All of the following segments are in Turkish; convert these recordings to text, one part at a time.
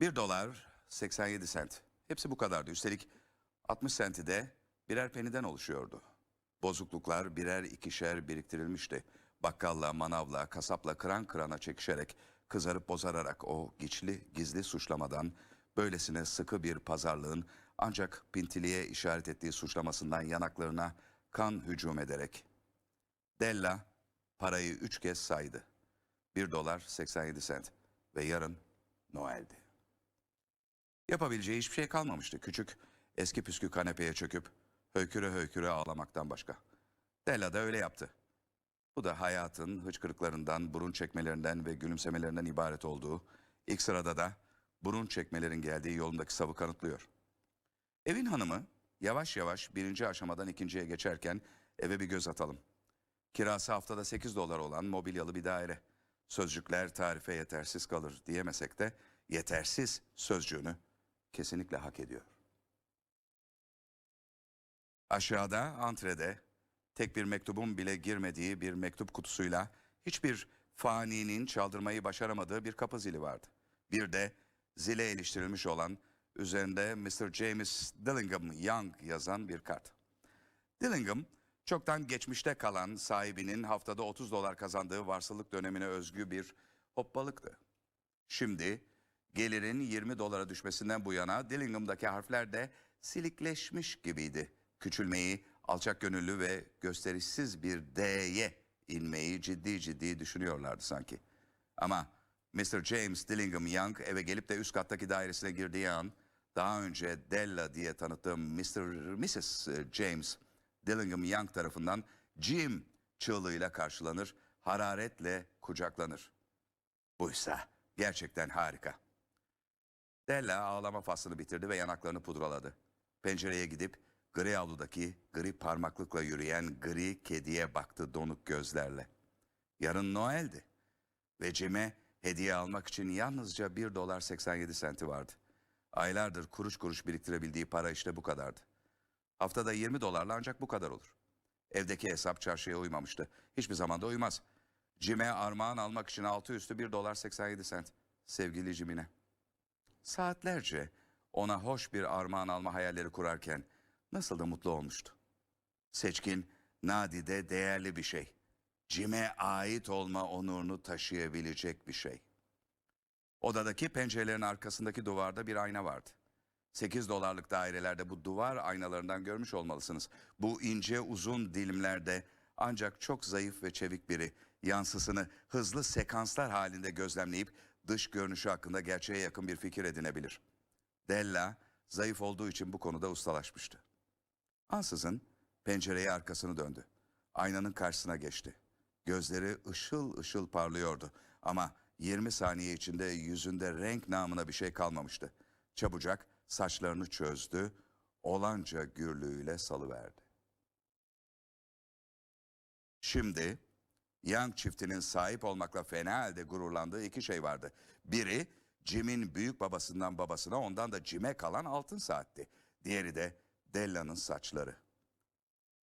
1 dolar 87 sent. Hepsi bu kadardı. Üstelik 60 senti de birer peniden oluşuyordu. Bozukluklar birer ikişer biriktirilmişti. Bakkalla, manavla, kasapla kıran kırana çekişerek, kızarıp bozararak o güçlü gizli suçlamadan, böylesine sıkı bir pazarlığın ancak pintiliğe işaret ettiği suçlamasından yanaklarına kan hücum ederek. Della parayı üç kez saydı. 1 dolar 87 sent ve yarın Noel'di. Yapabileceği hiçbir şey kalmamıştı. Küçük, eski püskü kanepeye çöküp höyküre höyküre ağlamaktan başka. Della da öyle yaptı. Bu da hayatın hıçkırıklarından, burun çekmelerinden ve gülümsemelerinden ibaret olduğu, ilk sırada da burun çekmelerin geldiği yolundaki savı kanıtlıyor. Evin hanımı yavaş yavaş birinci aşamadan ikinciye geçerken eve bir göz atalım. Kirası haftada 8 dolar olan mobilyalı bir daire. Sözcükler tarife yetersiz kalır diyemesek de yetersiz sözcüğünü kesinlikle hak ediyor. Aşağıda antrede tek bir mektubun bile girmediği bir mektup kutusuyla hiçbir faninin çaldırmayı başaramadığı bir kapı zili vardı. Bir de zile iliştirilmiş olan üzerinde Mr. James Dillingham Young yazan bir kart. Dillingham çoktan geçmişte kalan sahibinin haftada 30 dolar kazandığı varsılık dönemine özgü bir hoppalıktı. Şimdi gelirin 20 dolara düşmesinden bu yana Dillingham'daki harfler de silikleşmiş gibiydi. Küçülmeyi, alçak gönüllü ve gösterişsiz bir D'ye inmeyi ciddi ciddi düşünüyorlardı sanki. Ama Mr. James Dillingham Young eve gelip de üst kattaki dairesine girdiği an daha önce Della diye tanıttığım Mr. Mrs. James Dillingham Young tarafından Jim çığlığıyla karşılanır, hararetle kucaklanır. Buysa gerçekten harika. Della ağlama faslını bitirdi ve yanaklarını pudraladı. Pencereye gidip gri avludaki gri parmaklıkla yürüyen gri kediye baktı donuk gözlerle. Yarın Noel'di ve Jim'e hediye almak için yalnızca 1 dolar 87 senti vardı. Aylardır kuruş kuruş biriktirebildiği para işte bu kadardı. Haftada 20 dolarla ancak bu kadar olur. Evdeki hesap çarşıya uymamıştı. Hiçbir zaman da uymaz. Jim'e armağan almak için altı üstü 1 dolar 87 sent. Sevgili Jim'ine. Saatlerce ona hoş bir armağan alma hayalleri kurarken nasıl da mutlu olmuştu. Seçkin, nadide değerli bir şey. Jim'e ait olma onurunu taşıyabilecek bir şey. Odadaki pencerelerin arkasındaki duvarda bir ayna vardı. 8 dolarlık dairelerde bu duvar aynalarından görmüş olmalısınız. Bu ince uzun dilimlerde ancak çok zayıf ve çevik biri yansısını hızlı sekanslar halinde gözlemleyip dış görünüşü hakkında gerçeğe yakın bir fikir edinebilir. Della zayıf olduğu için bu konuda ustalaşmıştı. Ansızın pencereye arkasını döndü. Aynanın karşısına geçti. Gözleri ışıl ışıl parlıyordu ama 20 saniye içinde yüzünde renk namına bir şey kalmamıştı. Çabucak saçlarını çözdü, olanca gürlüğüyle salıverdi. Şimdi Young çiftinin sahip olmakla fena halde gururlandığı iki şey vardı. Biri Jim'in büyük babasından babasına ondan da Jim'e kalan altın saatti. Diğeri de Della'nın saçları.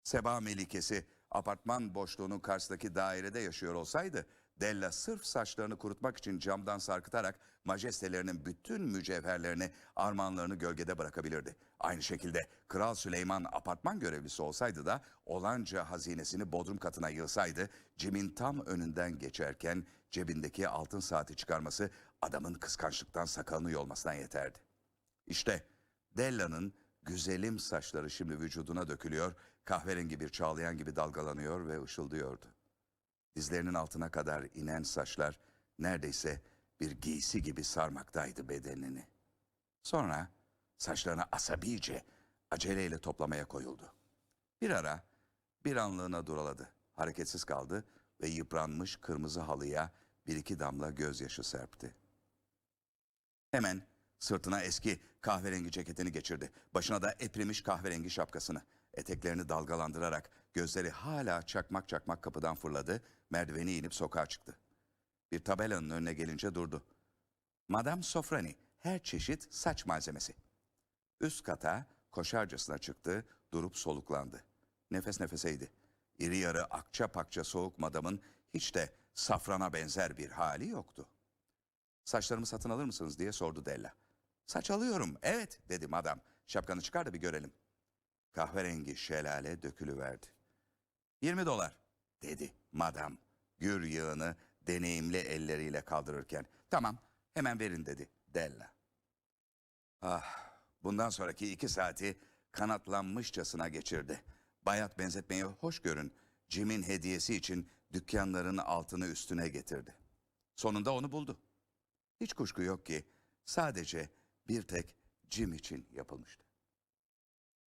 Seba Melikesi apartman boşluğunun karşısındaki dairede yaşıyor olsaydı Della sırf saçlarını kurutmak için camdan sarkıtarak majestelerinin bütün mücevherlerini, armağanlarını gölgede bırakabilirdi. Aynı şekilde Kral Süleyman apartman görevlisi olsaydı da olanca hazinesini bodrum katına yığsaydı Jim'in tam önünden geçerken cebindeki altın saati çıkarması adamın kıskançlıktan sakalını yolmasından yeterdi. İşte Della'nın güzelim saçları şimdi vücuduna dökülüyor, kahverengi bir çağlayan gibi dalgalanıyor ve ışıldıyordu. Dizlerinin altına kadar inen saçlar neredeyse bir giysi gibi sarmaktaydı bedenini. Sonra saçlarını asabice, aceleyle toplamaya koyuldu. Bir ara bir anlığına duraladı, hareketsiz kaldı ve yıpranmış kırmızı halıya bir iki damla gözyaşı serpti. Hemen sırtına eski kahverengi ceketini geçirdi. Başına da eprimiş kahverengi şapkasını. Eteklerini dalgalandırarak gözleri hala çakmak çakmak kapıdan fırladı. Merdiveni inip sokağa çıktı. Bir tabelanın önüne gelince durdu. Madame Sofrani her çeşit saç malzemesi. Üst kata koşarcasına çıktı, durup soluklandı. Nefes nefeseydi. İri yarı akça pakça soğuk madamın hiç de safrana benzer bir hali yoktu. Saçlarımı satın alır mısınız diye sordu Della. Saç alıyorum. Evet dedim adam. Şapkanı çıkar da bir görelim. Kahverengi şelale dökülüverdi. 20 dolar dedi madam. Gür yığını deneyimli elleriyle kaldırırken. Tamam hemen verin dedi Della. Ah bundan sonraki iki saati kanatlanmışçasına geçirdi. Bayat benzetmeyi hoş görün. Jim'in hediyesi için dükkanların altını üstüne getirdi. Sonunda onu buldu. Hiç kuşku yok ki sadece bir tek Jim için yapılmıştı.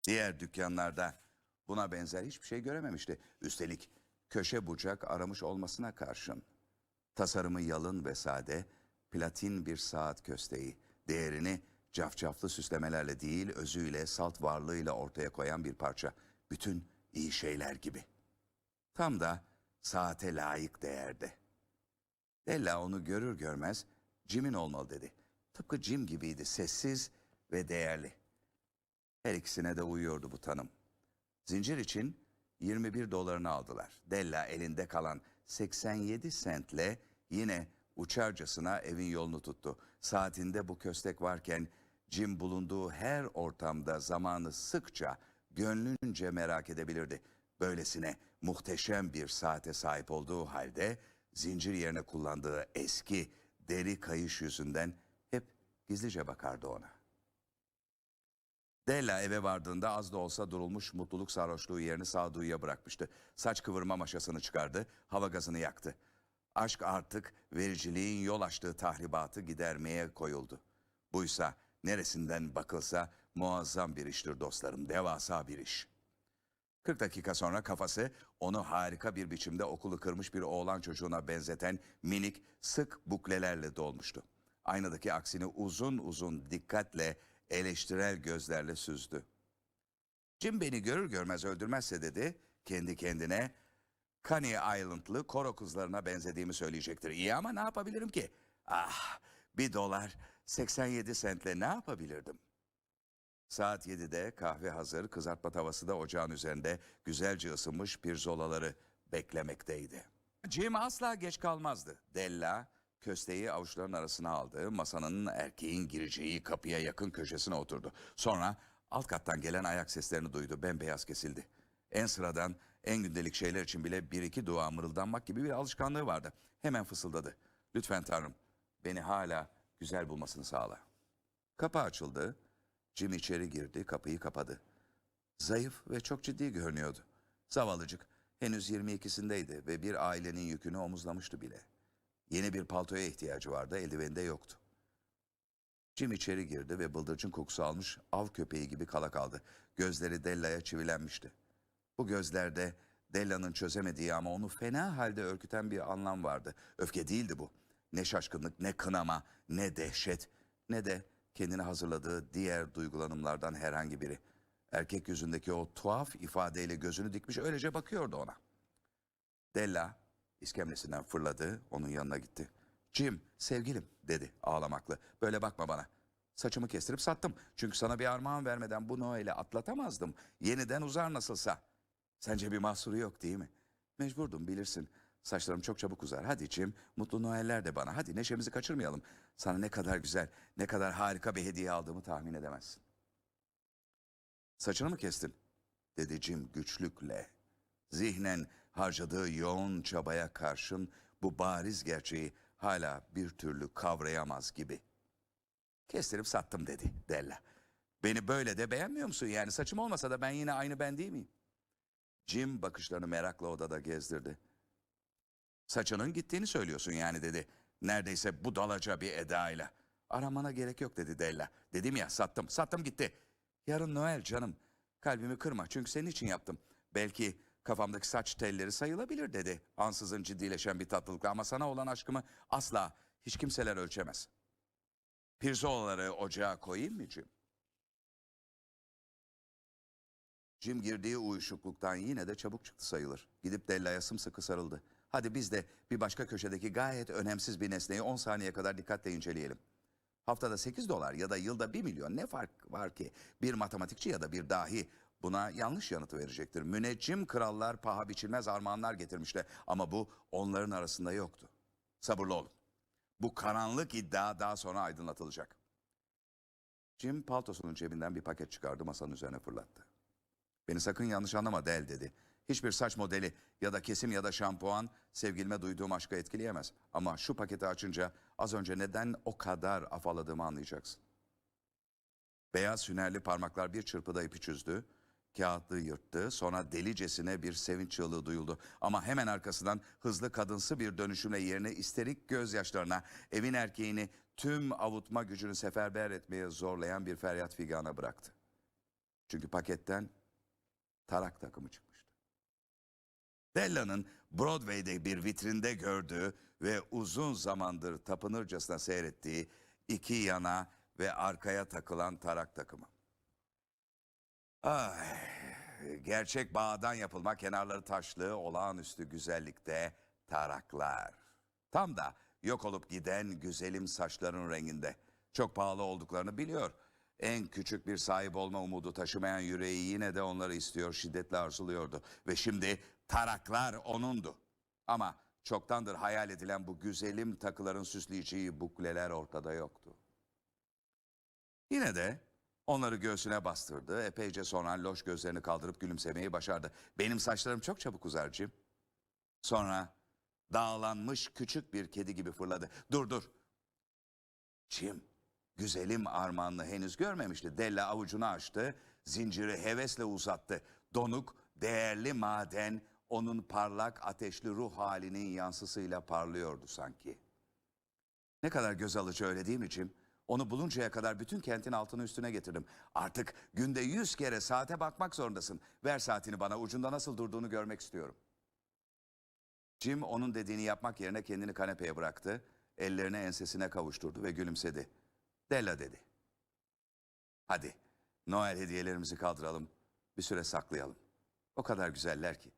Diğer dükkanlarda buna benzer hiçbir şey görememişti. Üstelik köşe bucak aramış olmasına karşın. Tasarımı yalın ve sade, platin bir saat kösteği, değerini cafcaflı süslemelerle değil, özüyle, salt varlığıyla ortaya koyan bir parça. Bütün iyi şeyler gibi. Tam da saate layık değerde. Della onu görür görmez Jim'in olmalı dedi. Tıpkı Jim gibiydi, sessiz ve değerli. Her ikisine de uyuyordu bu tanım. Zincir için 21 dolarını aldılar. Della elinde kalan 87 sentle yine uçarcasına evin yolunu tuttu. Saatinde bu köstek varken Jim bulunduğu her ortamda zamanı sıkça, gönlünce merak edebilirdi. Böylesine muhteşem bir saate sahip olduğu halde zincir yerine kullandığı eski deri kayış yüzünden hep gizlice bakardı ona. Della eve vardığında az da olsa durulmuş mutluluk sarhoşluğu yerini sağduyuya bırakmıştı. Saç kıvırma maşasını çıkardı, hava gazını yaktı. Aşk artık vericiliğin yol açtığı tahribatı gidermeye koyuldu. Buysa neresinden bakılsa muazzam bir iştir dostlarım, devasa bir iş. 40 dakika sonra kafası onu harika bir biçimde okulu kırmış bir oğlan çocuğuna benzeten minik sık buklelerle dolmuştu. Aynadaki aksini uzun uzun dikkatle eleştirel gözlerle süzdü. Jim beni görür görmez öldürmezse dedi kendi kendine Coney Island'lı koro kızlarına benzediğimi söyleyecektir. İyi ama ne yapabilirim ki? Ah bir dolar 87 sentle ne yapabilirdim? Saat 7'de kahve hazır, kızartma tavası da ocağın üzerinde güzelce ısınmış pirzolaları beklemekteydi. Jim asla geç kalmazdı. Della kösteği avuçların arasına aldı, masanın erkeğin gireceği kapıya yakın köşesine oturdu. Sonra alt kattan gelen ayak seslerini duydu, bembeyaz kesildi. En sıradan, en gündelik şeyler için bile bir iki dua mırıldanmak gibi bir alışkanlığı vardı. Hemen fısıldadı. Lütfen Tanrım, beni hala güzel bulmasını sağla. Kapı açıldı. Jim içeri girdi, kapıyı kapadı. Zayıf ve çok ciddi görünüyordu. Zavallıcık henüz 22'sindeydi ve bir ailenin yükünü omuzlamıştı bile. Yeni bir paltoya ihtiyacı vardı, eldiveni de yoktu. Jim içeri girdi ve bıldırcın kokusu almış av köpeği gibi kala kaldı. Gözleri Della'ya çivilenmişti. Bu gözlerde Della'nın çözemediği ama onu fena halde ürküten bir anlam vardı. Öfke değildi bu. Ne şaşkınlık, ne kınama, ne dehşet, ne de kendini hazırladığı diğer duygulanımlardan herhangi biri. Erkek yüzündeki o tuhaf ifadeyle gözünü dikmiş öylece bakıyordu ona. Della iskemlesinden fırladı, onun yanına gitti. Jim, sevgilim dedi ağlamaklı. Böyle bakma bana. Saçımı kestirip sattım. Çünkü sana bir armağan vermeden bu Noel'i atlatamazdım. Yeniden uzar nasılsa. Sence bir mahsuru yok değil mi? Mecburdum bilirsin. Saçlarım çok çabuk uzar. Hadi Jim, mutlu Noeller de bana. Hadi neşemizi kaçırmayalım. Sana ne kadar güzel, ne kadar harika bir hediye aldığımı tahmin edemezsin. Saçını mı kestin? Dedi Jim güçlükle. Zihnen harcadığı yoğun çabaya karşın bu bariz gerçeği hala bir türlü kavrayamaz gibi. Kestirip sattım dedi Della. Beni böyle de beğenmiyor musun? Yani saçım olmasa da ben yine aynı ben değil miyim? Jim bakışlarını merakla odada gezdirdi. Saçının gittiğini söylüyorsun yani dedi. Neredeyse budalaca bir edayla. Aramana gerek yok dedi Della. Dedim ya sattım, sattım gitti. Yarın Noel canım. Kalbimi kırma çünkü senin için yaptım. Belki kafamdaki saç telleri sayılabilir dedi. Ansızın ciddileşen bir tatlılıkla ama sana olan aşkımı asla hiç kimseler ölçemez. Pirzolaları ocağa koyayım mı Jim? Jim girdiği uyuşukluktan yine de çabuk çıktı sayılır. Gidip Della'ya sımsıkı sarıldı. Hadi biz de bir başka köşedeki gayet önemsiz bir nesneyi 10 saniye kadar dikkatle inceleyelim. Haftada 8 dolar ya da yılda 1 milyon ne fark var ki? Bir matematikçi ya da bir dahi buna yanlış yanıtı verecektir. Müneccim krallar paha biçilmez armağanlar getirmişler ama bu onların arasında yoktu. Sabırlı olun. Bu karanlık iddia daha sonra aydınlatılacak. Jim paltosunun cebinden bir paket çıkardı masanın üzerine fırlattı. Beni sakın yanlış anlama Del dedi. Hiçbir saç modeli ya da kesim ya da şampuan sevgilime duyduğum aşkı etkileyemez. Ama şu paketi açınca az önce neden o kadar afaladığımı anlayacaksın. Beyaz hünerli parmaklar bir çırpıda ipi çözdü. Kağıtlığı yırttı. Sonra delicesine bir sevinç çığlığı duyuldu. Ama hemen arkasından hızlı kadınsı bir dönüşümle yerine isterik gözyaşlarına evin erkeğini tüm avutma gücünü seferber etmeye zorlayan bir feryat figana bıraktı. Çünkü paketten tarak takımı çıkmıştı. Della'nın Broadway'de bir vitrinde gördüğü ve uzun zamandır tapınırcasına seyrettiği iki yana ve arkaya takılan tarak takımı. Ay, gerçek bağdan yapılma kenarları taşlı olağanüstü güzellikte taraklar. Tam da yok olup giden güzelim saçların renginde. Çok pahalı olduklarını biliyor. En küçük bir sahip olma umudu taşımayan yüreği yine de onları istiyor, şiddetle arzuluyordu. Ve şimdi taraklar onundu. Ama çoktandır hayal edilen bu güzelim takıların süsleyeceği bukleler ortada yoktu. Yine de onları göğsüne bastırdı. Epeyce sonra loş gözlerini kaldırıp gülümsemeyi başardı. Benim saçlarım çok çabuk uzar Jim. Sonra dağlanmış küçük bir kedi gibi fırladı. Dur dur. Jim, güzelim armağanını henüz görmemişti. Della avucunu açtı, zinciri hevesle uzattı. Donuk, değerli maden onun parlak ateşli ruh halinin yansısıyla parlıyordu sanki. Ne kadar göz alıcı öyle değil mi Jim? Onu buluncaya kadar bütün kentin altını üstüne getirdim. Artık günde yüz kere saate bakmak zorundasın. Ver saatini bana ucunda nasıl durduğunu görmek istiyorum. Jim onun dediğini yapmak yerine kendini kanepeye bıraktı. Ellerini ensesine kavuşturdu ve gülümsedi. Della dedi. Hadi Noel hediyelerimizi kaldıralım. Bir süre saklayalım. O kadar güzeller ki.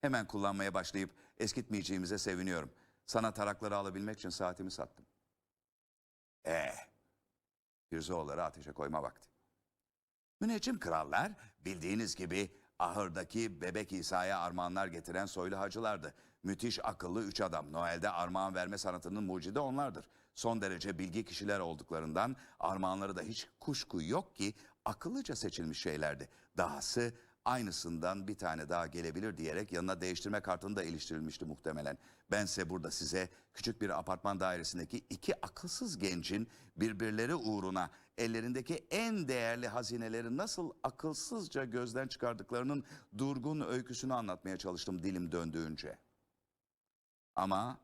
Hemen kullanmaya başlayıp eskitmeyeceğimize seviniyorum. Sana tarakları alabilmek için saatimi sattım. Eh, Pirzoğulları ateşe koyma vakti. Müneccim krallar bildiğiniz gibi ahırdaki bebek İsa'ya armağanlar getiren soylu hacılardı. Müthiş akıllı üç adam. Noel'de armağan verme sanatının mucidi onlardır. Son derece bilgi kişiler olduklarından armağanları da hiç kuşku yok ki akıllıca seçilmiş şeylerdi. Dahası aynısından bir tane daha gelebilir diyerek yanına değiştirme kartını da iliştirilmişti muhtemelen. Bense burada size küçük bir apartman dairesindeki iki akılsız gencin birbirleri uğruna ellerindeki en değerli hazineleri nasıl akılsızca gözden çıkardıklarının durgun öyküsünü anlatmaya çalıştım dilim döndüğünce. Ama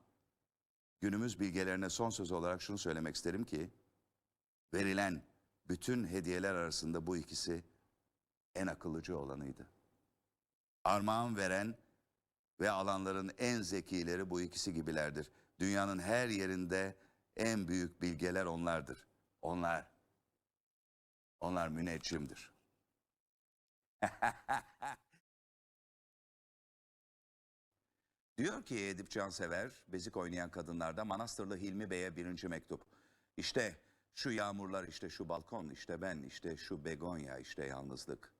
günümüz bilgelerine son söz olarak şunu söylemek isterim ki verilen bütün hediyeler arasında bu ikisi en akıllıcı olanıydı. Armağan veren ve alanların en zekileri bu ikisi gibilerdir. Dünyanın her yerinde en büyük bilgeler onlardır. Onlar, onlar müneccimdir. Diyor ki Edip Cansever, bezik oynayan kadınlarda Manastırlı Hilmi Bey'e birinci mektup. İşte şu yağmurlar, işte şu balkon, işte ben, işte şu begonya, işte yalnızlık.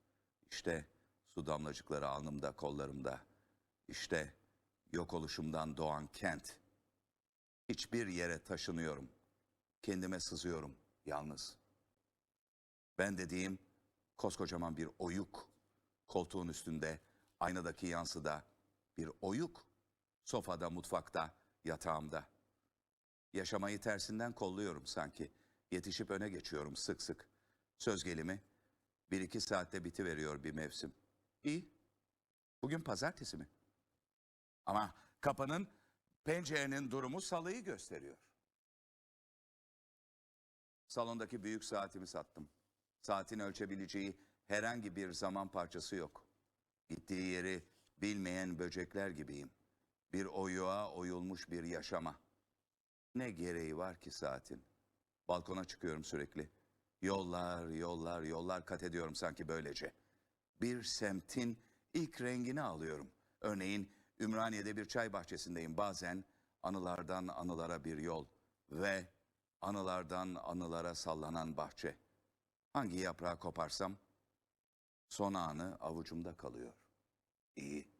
İşte su damlacıkları alnımda, kollarımda. İşte yok oluşumdan doğan kent. Hiçbir yere taşınıyorum. Kendime sızıyorum yalnız. Ben dediğim koskocaman bir oyuk. Koltuğun üstünde, aynadaki yansıda bir oyuk. Sofada, mutfakta, yatağımda. Yaşamayı tersinden kolluyorum sanki. Yetişip öne geçiyorum sık sık. Söz gelimi bir iki saatte bitiveriyor bir mevsim. İyi. Bugün pazartesi mi? Ama kapının, pencerenin durumu salıyı gösteriyor. Salondaki büyük saatimi sattım. Saatin ölçebileceği herhangi bir zaman parçası yok. Gittiği yeri bilmeyen böcekler gibiyim. Bir oyuğa oyulmuş bir yaşama. Ne gereği var ki saatin? Balkona çıkıyorum sürekli. Yollar, yollar, yollar kat ediyorum sanki böylece. Bir semtin ilk rengini alıyorum. Örneğin Ümraniye'de bir çay bahçesindeyim. Bazen anılardan anılara bir yol ve anılardan anılara sallanan bahçe. Hangi yaprağı koparsam son anı avucumda kalıyor. İyi.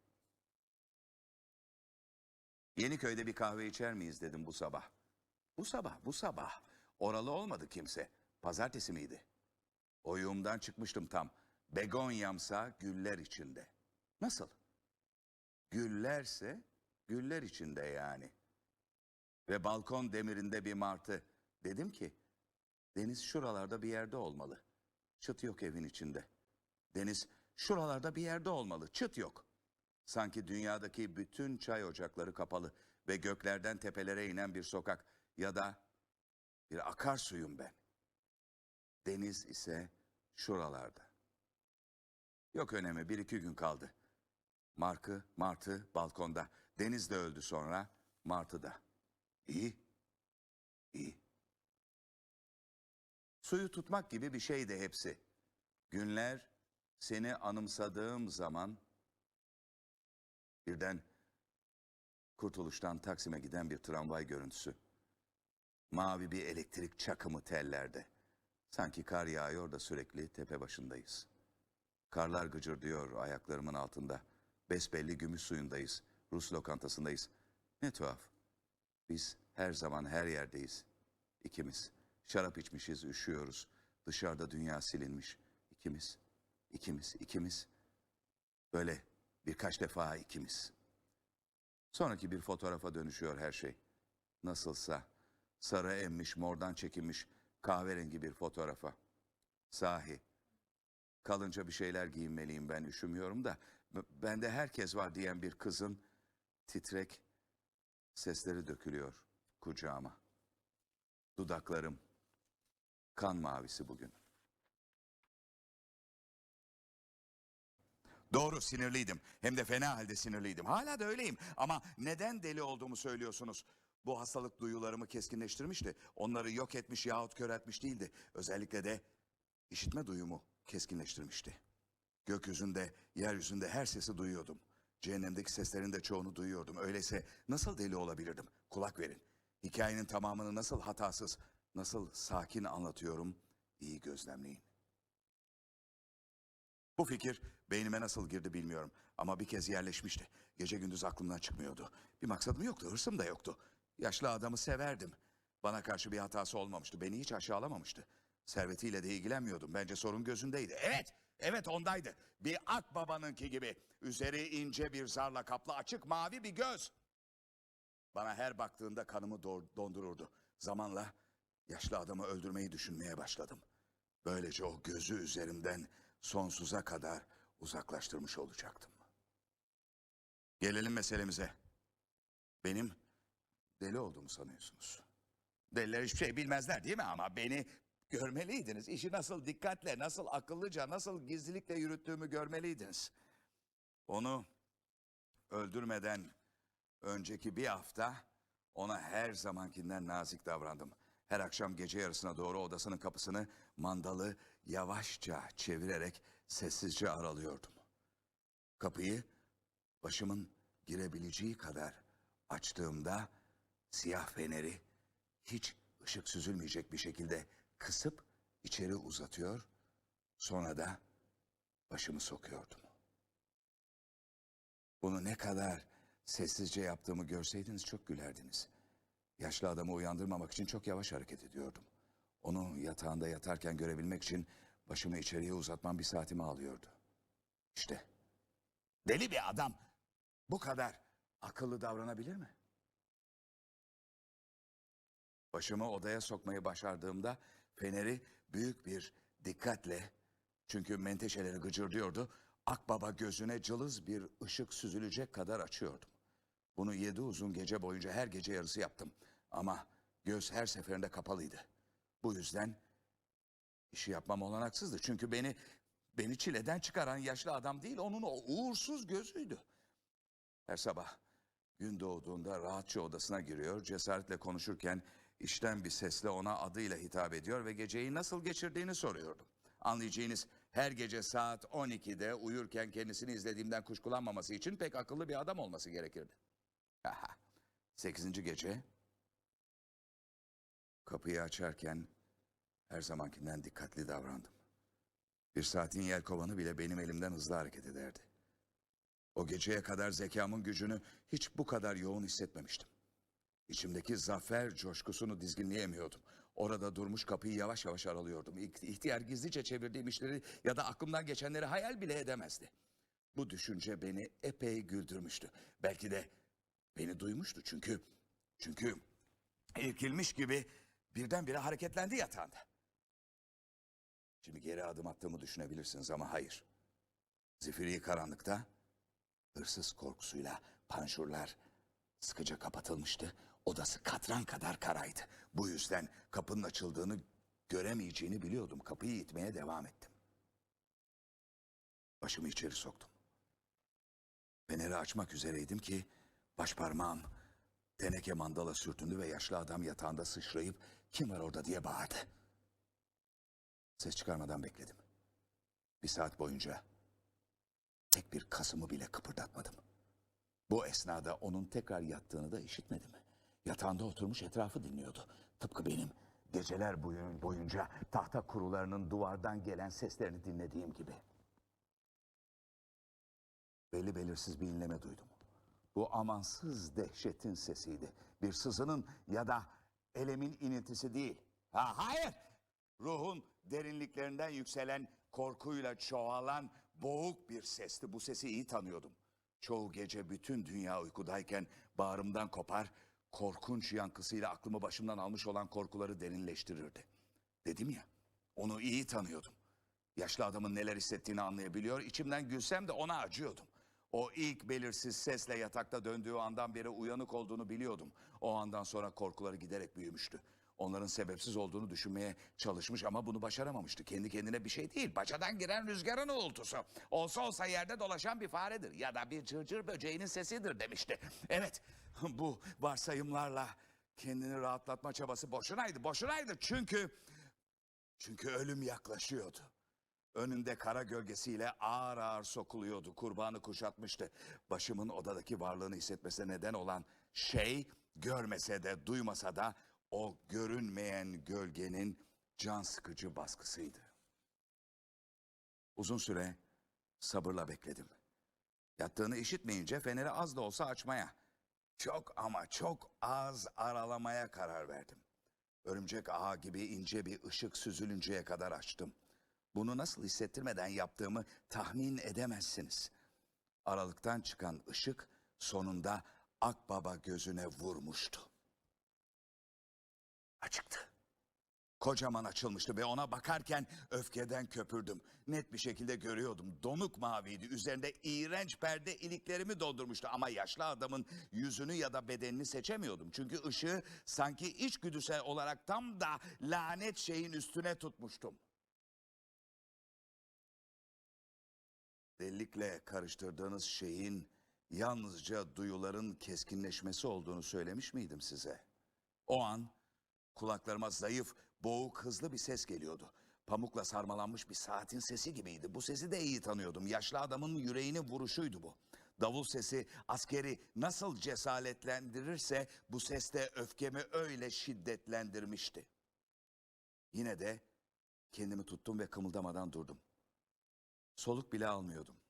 Yeniköy'de bir kahve içer miyiz dedim bu sabah. Bu sabah, bu sabah. Oralı olmadı kimse. Pazartesi miydi? Oyuğumdan çıkmıştım tam. Begonyamsa güller içinde. Nasıl? Güllerse güller içinde yani. Ve balkon demirinde bir martı. Dedim ki deniz şuralarda bir yerde olmalı. Çıt yok evin içinde. Deniz şuralarda bir yerde olmalı. Çıt yok. Sanki dünyadaki bütün çay ocakları kapalı ve göklerden tepelere inen bir sokak ya da bir akarsuyum ben. Deniz ise şuralarda. Yok önemi bir iki gün kaldı. Markı, Martı balkonda. Deniz de öldü sonra, Martı da. İyi, iyi. Suyu tutmak gibi bir şeydi hepsi. Günler seni anımsadığım zaman birden kurtuluştan Taksim'e giden bir tramvay görüntüsü. Mavi bir elektrik çakımı tellerde. Sanki kar yağıyor da sürekli tepe başındayız. Karlar gıcırdıyor ayaklarımın altında. Besbelli gümüş suyundayız. Rus lokantasındayız. Ne tuhaf. Biz her zaman her yerdeyiz. İkimiz. Şarap içmişiz, üşüyoruz. Dışarıda dünya silinmiş. İkimiz, ikimiz, ikimiz. Böyle birkaç defa ikimiz. Sonraki bir fotoğrafa dönüşüyor her şey. Nasılsa sarı emmiş, mordan çekilmiş kahverengi bir fotoğrafa. Sahi. Kalınca bir şeyler giyinmeliyim ben üşümüyorum da. Bende herkes var diyen bir kızın titrek sesleri dökülüyor kucağıma. Dudaklarım kan mavisi bugün. Doğru sinirliydim. Hem de fena halde sinirliydim. Hala da öyleyim. Ama neden deli olduğumu söylüyorsunuz? Bu hastalık duyularımı keskinleştirmişti. Onları yok etmiş yahut kör etmiş değildi. Özellikle de işitme duyumu keskinleştirmişti. Gökyüzünde, yeryüzünde her sesi duyuyordum. Cehennemdeki seslerin de çoğunu duyuyordum. Öyleyse nasıl deli olabilirdim? Kulak verin. Hikayenin tamamını nasıl hatasız, nasıl sakin anlatıyorum? İyi gözlemleyin. Bu fikir beynime nasıl girdi bilmiyorum ama bir kez yerleşmişti. Gece gündüz aklımdan çıkmıyordu. Bir maksadım yoktu, hırsım da yoktu. Yaşlı adamı severdim. Bana karşı bir hatası olmamıştı, beni hiç aşağılamamıştı. Servetiyle de ilgilenmiyordum. Bence sorun gözündeydi. Evet, evet ondaydı. Bir akbabanınki gibi. Üzeri ince bir zarla kaplı açık mavi bir göz. Bana her baktığında kanımı do- dondururdu. Zamanla yaşlı adamı öldürmeyi düşünmeye başladım. Böylece o gözü üzerimden sonsuza kadar uzaklaştırmış olacaktım. Gelelim meselemize. Benim deli olduğumu sanıyorsunuz. Deliler hiçbir şey bilmezler değil mi? Ama beni görmeliydiniz. İşi nasıl dikkatle, nasıl akıllıca, nasıl gizlilikle yürüttüğümü görmeliydiniz. Onu öldürmeden önceki bir hafta ona her zamankinden nazik davrandım. Her akşam gece yarısına doğru odasının kapısını mandalı yavaşça çevirerek sessizce aralıyordum. Kapıyı başımın girebileceği kadar açtığımda siyah feneri hiç ışık süzülmeyecek bir şekilde kısıp içeri uzatıyor, sonra da başımı sokuyordum. Bunu ne kadar sessizce yaptığımı görseydiniz çok gülerdiniz. Yaşlı adamı uyandırmamak için çok yavaş hareket ediyordum. Onu yatağında yatarken görebilmek için başımı içeriye uzatmam bir saatimi alıyordu. İşte deli bir adam bu kadar akıllı davranabilir mi? Başımı odaya sokmayı başardığımda feneri büyük bir dikkatle çünkü menteşeleri gıcırdıyordu. Akbaba gözüne cılız bir ışık süzülecek kadar açıyordum. Bunu yedi uzun gece boyunca her gece yarısı yaptım. Ama göz her seferinde kapalıydı. Bu yüzden işi yapmam olanaksızdı. Çünkü beni beni çileden çıkaran yaşlı adam değil, onun o uğursuz gözüydü. Her sabah gün doğduğunda rahatça odasına giriyor, cesaretle konuşurken içten bir sesle ona adıyla hitap ediyor ve geceyi nasıl geçirdiğini soruyordum. Anlayacağınız her gece saat 12'de uyurken kendisini izlediğimden kuşkulanmaması için pek akıllı bir adam olması gerekirdi. Aha. Sekizinci gece kapıyı açarken her zamankinden dikkatli davrandım. Bir saatin yelkovanı bile benim elimden hızlı hareket ederdi. O geceye kadar zekamın gücünü hiç bu kadar yoğun hissetmemiştim. İçimdeki zafer coşkusunu dizginleyemiyordum. Orada durmuş kapıyı yavaş yavaş aralıyordum. İht- İhtiyar gizlice çevirdiğim işleri ya da aklımdan geçenleri hayal bile edemezdi. Bu düşünce beni epey güldürmüştü. Belki de beni duymuştu çünkü... Çünkü irkilmiş gibi birdenbire hareketlendi yatağında. Şimdi geri adım attığımı düşünebilirsiniz ama hayır. Zifiri karanlıkta hırsız korkusuyla panjurlar sıkıca kapatılmıştı. Odası katran kadar karaydı. Bu yüzden kapının açıldığını göremeyeceğini biliyordum. Kapıyı itmeye devam ettim. Başımı içeri soktum. Feneri açmak üzereydim ki baş parmağım teneke mandala sürtündü ve yaşlı adam yatağında sıçrayıp kim var orada diye bağırdı. Ses çıkarmadan bekledim. Bir saat boyunca tek bir kasımı bile kıpırdatmadım. Bu esnada onun tekrar yattığını da işitmedim. Yatağında oturmuş etrafı dinliyordu. Tıpkı benim geceler boyun- boyunca tahta kurularının duvardan gelen seslerini dinlediğim gibi. Belli belirsiz bir inleme duydum. Bu amansız dehşetin sesiydi. Bir sızının ya da elemin iniltisi değil. Ha, hayır! Ruhun derinliklerinden yükselen, korkuyla çoğalan boğuk bir sesti. Bu sesi iyi tanıyordum. Çoğu gece bütün dünya uykudayken bağrımdan kopar, korkunç yankısıyla aklımı başımdan almış olan korkuları derinleştirirdi. Dedim ya, onu iyi tanıyordum. Yaşlı adamın neler hissettiğini anlayabiliyor, içimden gülsem de ona acıyordum. O ilk belirsiz sesle yatakta döndüğü andan beri uyanık olduğunu biliyordum. O andan sonra korkuları giderek büyümüştü. Onların sebepsiz olduğunu düşünmeye çalışmış ama bunu başaramamıştı. Kendi kendine bir şey değil. Bacadan giren rüzgarın uğultusu. Olsa olsa yerde dolaşan bir faredir ya da bir cırcır böceğinin sesidir demişti. Evet bu varsayımlarla kendini rahatlatma çabası boşunaydı. Boşunaydı çünkü çünkü ölüm yaklaşıyordu. Önünde kara gölgesiyle ağır ağır sokuluyordu. Kurbanı kuşatmıştı. Başımın odadaki varlığını hissetmesine neden olan şey görmese de duymasa da o görünmeyen gölgenin can sıkıcı baskısıydı. Uzun süre sabırla bekledim. Yattığını işitmeyince feneri az da olsa açmaya, çok ama çok az aralamaya karar verdim. Örümcek ağı gibi ince bir ışık süzülünceye kadar açtım. Bunu nasıl hissettirmeden yaptığımı tahmin edemezsiniz. Aralıktan çıkan ışık sonunda Akbaba gözüne vurmuştu. Açıktı. Kocaman açılmıştı ve ona bakarken öfkeden köpürdüm. Net bir şekilde görüyordum. Donuk maviydi. Üzerinde iğrenç perde iliklerimi doldurmuştu. Ama yaşlı adamın yüzünü ya da bedenini seçemiyordum. Çünkü ışığı sanki içgüdüsel olarak tam da lanet şeyin üstüne tutmuştum. Delilikle karıştırdığınız şeyin yalnızca duyuların keskinleşmesi olduğunu söylemiş miydim size? O an kulaklarıma zayıf, boğuk, hızlı bir ses geliyordu. Pamukla sarmalanmış bir saatin sesi gibiydi. Bu sesi de iyi tanıyordum. Yaşlı adamın yüreğini vuruşuydu bu. Davul sesi askeri nasıl cesaretlendirirse bu ses de öfkemi öyle şiddetlendirmişti. Yine de kendimi tuttum ve kımıldamadan durdum. Soluk bile almıyordum.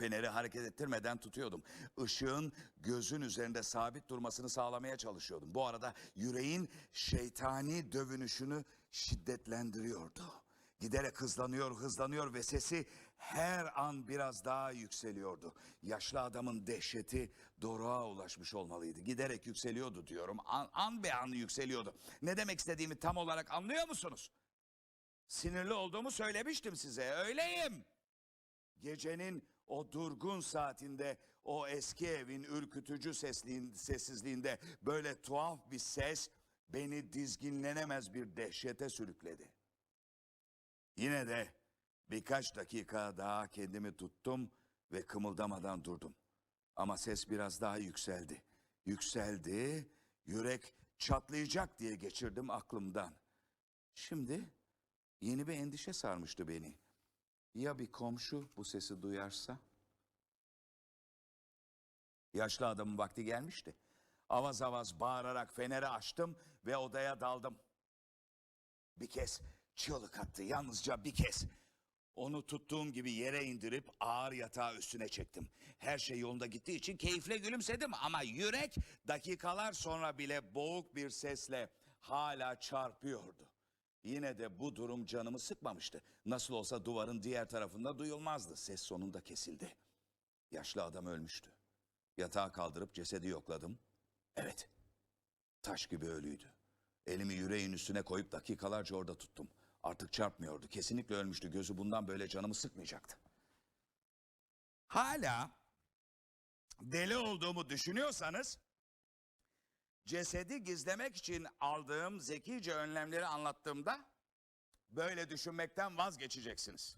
Feneri hareket ettirmeden tutuyordum. Işığın gözün üzerinde sabit durmasını sağlamaya çalışıyordum. Bu arada yüreğin şeytani dövünüşünü şiddetlendiriyordu. Giderek hızlanıyor, hızlanıyor ve sesi her an biraz daha yükseliyordu. Yaşlı adamın dehşeti doruğa ulaşmış olmalıydı. Giderek yükseliyordu diyorum. An, an be an yükseliyordu. Ne demek istediğimi tam olarak anlıyor musunuz? Sinirli olduğumu söylemiştim size. Öyleyim. Gecenin o durgun saatinde o eski evin ürkütücü sessizliğinde böyle tuhaf bir ses beni dizginlenemez bir dehşete sürükledi. Yine de birkaç dakika daha kendimi tuttum ve kımıldamadan durdum. Ama ses biraz daha yükseldi. Yükseldi, yürek çatlayacak diye geçirdim aklımdan. Şimdi yeni bir endişe sarmıştı beni. Ya bir komşu bu sesi duyarsa? Yaşlı adamın vakti gelmişti. Avaz avaz bağırarak feneri açtım ve odaya daldım. Bir kez çığlık attı yalnızca bir kez. Onu tuttuğum gibi yere indirip ağır yatağı üstüne çektim. Her şey yolunda gittiği için keyifle gülümsedim ama yürek dakikalar sonra bile boğuk bir sesle hala çarpıyordu. Yine de bu durum canımı sıkmamıştı. Nasıl olsa duvarın diğer tarafında duyulmazdı. Ses sonunda kesildi. Yaşlı adam ölmüştü. Yatağı kaldırıp cesedi yokladım. Evet, taş gibi ölüydü. Elimi yüreğin üstüne koyup dakikalarca orada tuttum. Artık çarpmıyordu. Kesinlikle ölmüştü. Gözü bundan böyle canımı sıkmayacaktı. Hala deli olduğumu düşünüyorsanız cesedi gizlemek için aldığım zekice önlemleri anlattığımda böyle düşünmekten vazgeçeceksiniz.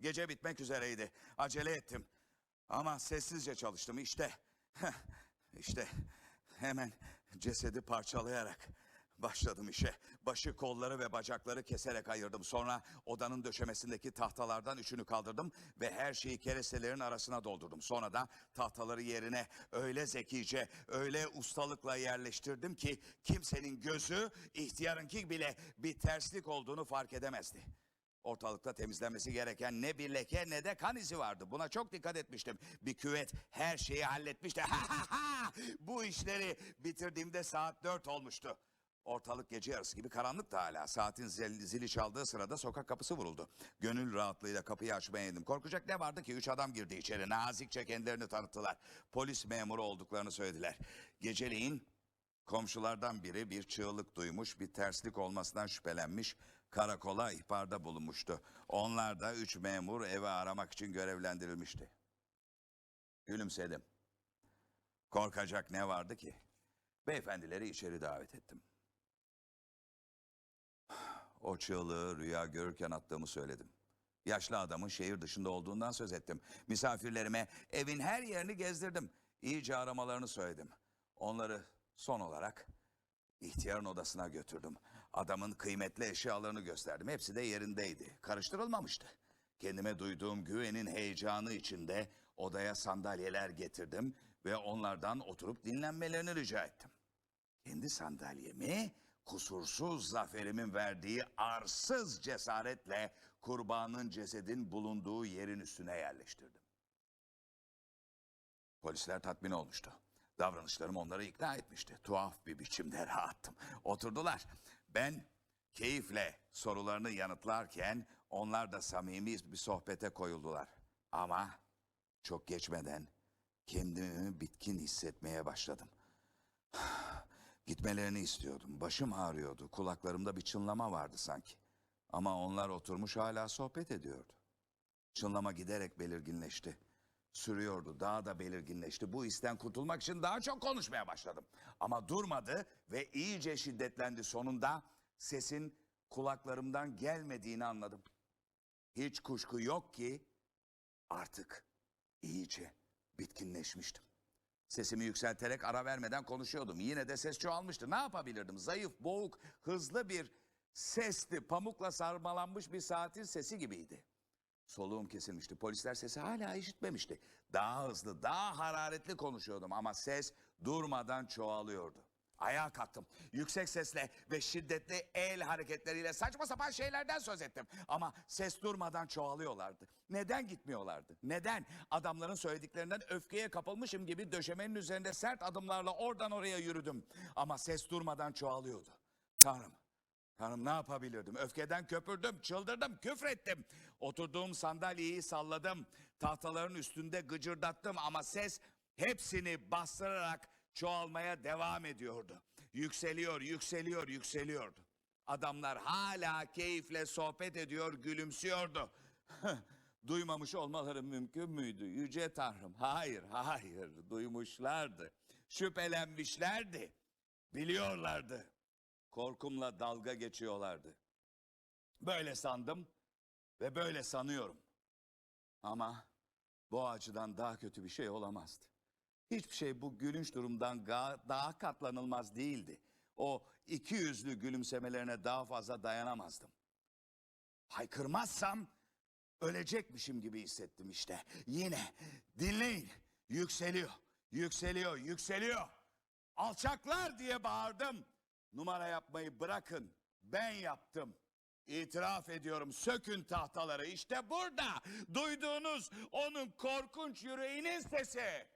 Gece bitmek üzereydi. Acele ettim. Ama sessizce çalıştım. İşte, işte hemen cesedi parçalayarak başladım işe. Başı, kolları ve bacakları keserek ayırdım. Sonra odanın döşemesindeki tahtalardan üçünü kaldırdım ve her şeyi kerestelerin arasına doldurdum. Sonra da tahtaları yerine öyle zekice, öyle ustalıkla yerleştirdim ki kimsenin gözü ihtiyarınki bile bir terslik olduğunu fark edemezdi. Ortalıkta temizlenmesi gereken ne bir leke ne de kan izi vardı. Buna çok dikkat etmiştim. Bir küvet her şeyi halletmişti. Bu işleri bitirdiğimde saat dört olmuştu. Ortalık gece yarısı gibi karanlıktı hala. Saatin zil- zili çaldığı sırada sokak kapısı vuruldu. Gönül rahatlığıyla kapıyı açmaya indim. Korkacak ne vardı ki? Üç adam girdi içeri. Nazikçe kendilerini tanıttılar. Polis memuru olduklarını söylediler. Geceliğin Komşulardan biri bir çığlık duymuş, bir terslik olmasından şüphelenmiş, karakola ihbarda bulunmuştu. Onlar da üç memur evi aramak için görevlendirilmişti. Gülümsedim. Korkacak ne vardı ki? Beyefendileri içeri davet ettim. O çığlığı rüya görürken attığımı söyledim. Yaşlı adamın şehir dışında olduğundan söz ettim. Misafirlerime evin her yerini gezdirdim. İyice aramalarını söyledim. Onları son olarak ihtiyarın odasına götürdüm. Adamın kıymetli eşyalarını gösterdim. Hepsi de yerindeydi. Karıştırılmamıştı. Kendime duyduğum güvenin heyecanı içinde odaya sandalyeler getirdim ve onlardan oturup dinlenmelerini rica ettim. Kendi sandalyemi kusursuz zaferimin verdiği arsız cesaretle kurbanın cesedin bulunduğu yerin üstüne yerleştirdim. Polisler tatmin olmuştu. Davranışlarım onları ikna etmişti. Tuhaf bir biçimde rahattım. Oturdular. Ben keyifle sorularını yanıtlarken onlar da samimi bir sohbete koyuldular. Ama çok geçmeden kendimi bitkin hissetmeye başladım. Gitmelerini istiyordum. Başım ağrıyordu. Kulaklarımda bir çınlama vardı sanki. Ama onlar oturmuş hala sohbet ediyordu. Çınlama giderek belirginleşti. Sürüyordu, daha da belirginleşti. Bu isten kurtulmak için daha çok konuşmaya başladım. Ama durmadı ve iyice şiddetlendi. Sonunda sesin kulaklarımdan gelmediğini anladım. Hiç kuşku yok ki artık iyice bitkinleşmiştim. Sesimi yükselterek ara vermeden konuşuyordum. Yine de ses çoğalmıştı. Ne yapabilirdim? Zayıf, boğuk, hızlı bir sesti. Pamukla sarmalanmış bir saatin sesi gibiydi. Soluğum kesilmişti. Polisler sesi hala işitmemişti. Daha hızlı, daha hararetli konuşuyordum ama ses durmadan çoğalıyordu. Ayağa kalktım. Yüksek sesle ve şiddetli el hareketleriyle saçma sapan şeylerden söz ettim. Ama ses durmadan çoğalıyorlardı. Neden gitmiyorlardı? Neden? Adamların söylediklerinden öfkeye kapılmışım gibi döşemenin üzerinde sert adımlarla oradan oraya yürüdüm. Ama ses durmadan çoğalıyordu. Tanrım, Tanrım ne yapabilirdim? Öfkeden köpürdüm, çıldırdım, küfrettim. Oturduğum sandalyeyi salladım. Tahtaların üstünde gıcırdattım ama ses hepsini bastırarak çoğalmaya devam ediyordu. Yükseliyor, yükseliyor, yükseliyordu. Adamlar hala keyifle sohbet ediyor, gülümsüyordu. Duymamış olmaları mümkün müydü? Yüce Tanrım, hayır, hayır, duymuşlardı. Şüphelenmişlerdi, biliyorlardı korkumla dalga geçiyorlardı. Böyle sandım ve böyle sanıyorum. Ama bu açıdan daha kötü bir şey olamazdı. Hiçbir şey bu gülünç durumdan daha katlanılmaz değildi. O iki yüzlü gülümsemelerine daha fazla dayanamazdım. Haykırmazsam ölecekmişim gibi hissettim işte. Yine dinleyin yükseliyor, yükseliyor, yükseliyor. Alçaklar diye bağırdım. Numara yapmayı bırakın. Ben yaptım. İtiraf ediyorum sökün tahtaları işte burada. Duyduğunuz onun korkunç yüreğinin sesi.